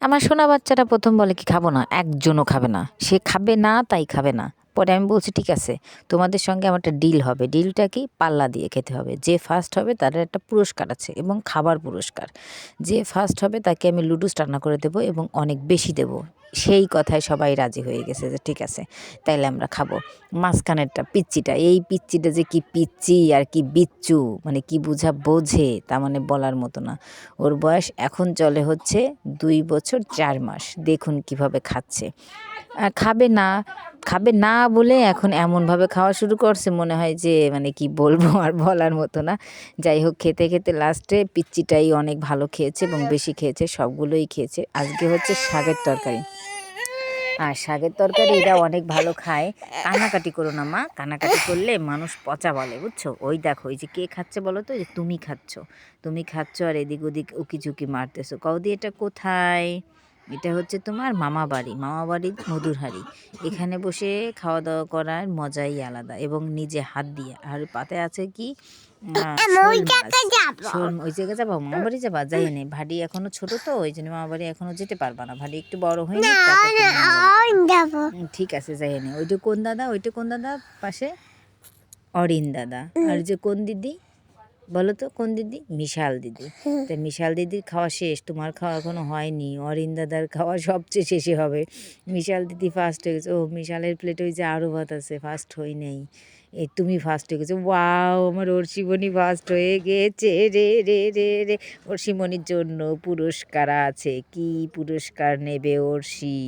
আমার সোনা বাচ্চাটা প্রথম বলে কি খাব না? একজনও খাবে না। সে খাবে না, তাই খাবে না। পরে আমি বলছি, ঠিক আছে, তোমাদের সঙ্গে আমার একটা ডিল হবে। ডিলটা কি? পাল্লা দিয়ে খেতে হবে। যে ফার্স্ট হবে তার একটা পুরস্কার আছে এবং খাবার পুরস্কার। যে ফার্স্ট হবে তাকে আমি লুডুস রান্না করে দেবো এবং অনেক বেশি দেবো। সেই কথায় সবাই রাজি হয়ে গেছে যে ঠিক আছে, তাইলে আমরা খাব। মাঝখানেরটা পিচ্চিটা, এই পিচ্চিটা যে কি পিচ্চি আর কি বিচ্চু মানে কি বোঝা বোঝে তা মানে বলার মতো না। ওর বয়স এখন চলে হচ্ছে দুই বছর চার মাস, দেখুন কীভাবে খাচ্ছে। খাবে না খাবে না বলে এখন এমনভাবে খাওয়া শুরু করছে মনে হয় যে মানে কি বলব আর বলার মতো না। যাই হোক, খেতে খেতে লাস্টে পিচ্চিটাই অনেক ভালো খেয়েছে এবং বেশি খেয়েছে, সবগুলোই খেয়েছে। আজকে হচ্ছে শাকের তরকারি। আর শাকের তরকারি এরা অনেক ভালো খায়। কান্নাকাটি করো না, মা। কানাকাটি করলে মানুষ পচা বলে, বুঝছ? ওই দেখো ওই যে কে খাচ্ছে বলো তো? যে তুমি খাচ্ছ। তুমি খাচ্ছ আর এদিক ওদিক উকি ঝুঁকি মারতেছো। কৌদি এটা কোথায়? এটা হচ্ছে তোমার মামা বাড়ি মামা বাড়ির মধুর হাড়ি এখানে বসে খাওয়া দাওয়া করার মজাই আলাদা এবং নিজে হাত দিয়ে। আর পাতে আছে কি? ওই জায়গায় যাব। মামা বাড়ি যাবা? যাই নেই ভাডি এখনও ছোট তো ওই জন্য মামা বাড়ি এখনও যেতে পারবা না। ভাডি একটু বড় হয়ে ঠিক আছে যাই নে। ওইটা কোন দাদা? ওইটা কোন দাদা? পাশে? অরিন দাদা। আর যে কোন দিদি? বলো তো কোন দিদি? মিশাল দিদি। তা মিশাল দিদির খাওয়া শেষ তোমার খাওয়া এখনও হয়নি অরিন দাদার খাওয়া সবচেয়ে শেষে হবে। মিশাল দিদি ফার্স্ট হয়ে গেছে। ও মিশালের প্লেটে ওই যে আরও ভাত আছে ফার্স্ট হই নেই। এ তুমি ফার্স্ট হয়ে গেছো। ওয়াও আমার অর্ষিমণি ফার্স্ট হয়ে গেছে। রে রে রে রে। অর্ষিমণির জন্য পুরস্কার আছে। কি পুরস্কার নেবে অর্ষি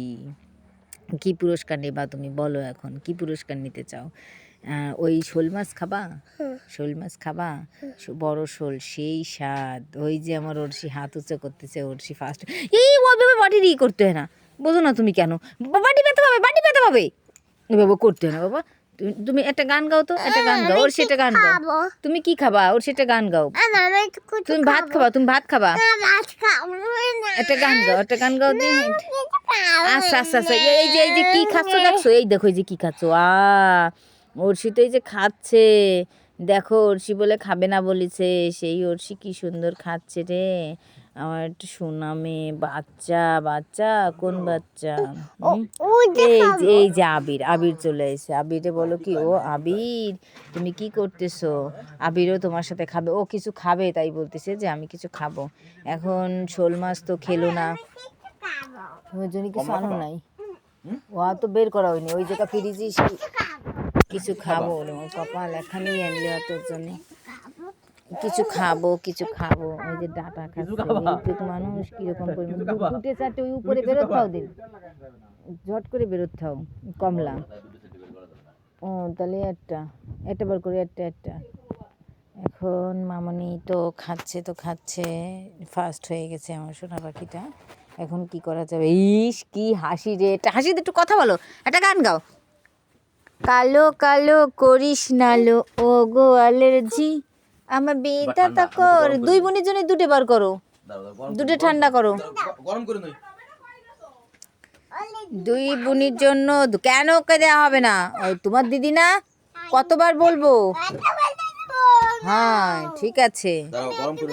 কি পুরস্কার নেবা তুমি? বলো এখন কি পুরস্কার নিতে চাও? ওই শোল মাছ খাবা? শোল মাছ খাবা? বড় শোল সেই স্বাদ। ওই যে আমার ওরসি হাত উঁচু করতেছে ওরসি ফার্স্ট এই ওইভাবে বাটির ই করতে হয় না। বোঝো না তুমি কেন? বাটি ব্যথা পাবে বাটি ব্যথা পাবে। এভাবে করতে হয় না বাবা। তুমি- একটা গান গাও তো একটা গান গাও ওর সেটা গান গাও। তুমি কি খাবা? ওর সেটা গান গাও। তুমি ভাত খাবা। তুমি ভাত খাবা? একটা গান গাও একটা গান গাও আচ্ছা আচ্ছা আচ্ছা। এই- এই যে এই যে কি খাচ্ছ দেখছ? এই দেখো এই যে কি খাচ্ছ? আ অর্ষি তো এই যে খাচ্ছে। দেখো অর্ষি বলে খাবে না বলেছে সেই অর্ষি কি সুন্দর খাচ্ছে রে। আমার একটু সোনামে বাচ্চা বাচ্চা কোন বাচ্চা? এই যে এই যে আবির আবির চলে এসে আবিরে বলো কি ও আবির তুমি কি করতেছো? আবিরও তোমার সাথে খাবে। ও কিছু খাবে তাই বলতেছে যে আমি কিছু খাব। এখন শোল মাছ তো খেলো না। ওই জন্য কিছু আনো নাই। ও তো বের করা হয়নি। ওই জায়গা ফিরিজি কিছু খাব কপাল এখানেই আনলে তোর জন্য। কিছু খাব কিছু খাব। ওই যে ডাটা খাচ্ছে এইটুক মানুষ কীরকম পরিমাণ। দু- চারটে ওই উপরে বেরোত থাও দিন। ঝট করে বেরোত থাও কমলা। ও তাহলে একটা। একটা বার করে একটা একটা। এখন মামনি তো খাচ্ছে তো খাচ্ছে। ফার্স্ট হয়ে গেছে আমার সোনা পাখিটা। এখন কি করা যাবে? ইস কি হাসি রে। একটা হাসি একটু কথা বলো। একটা গান গাও। কালো কালো করিস নালো ও গো অ্যালার্জি। আমার বেদাতা কর। দুই বোনের জন্য দুটো বার করো। দুটো ঠান্ডা করো। গরম করে নই। দুই বোনের জন্য কেন ওকে দেওয়া হবে না? ওই তোমার দিদি না? কতবার বলব? হ্যাঁ ঠিক আছে। দাঁড়াও গরম করে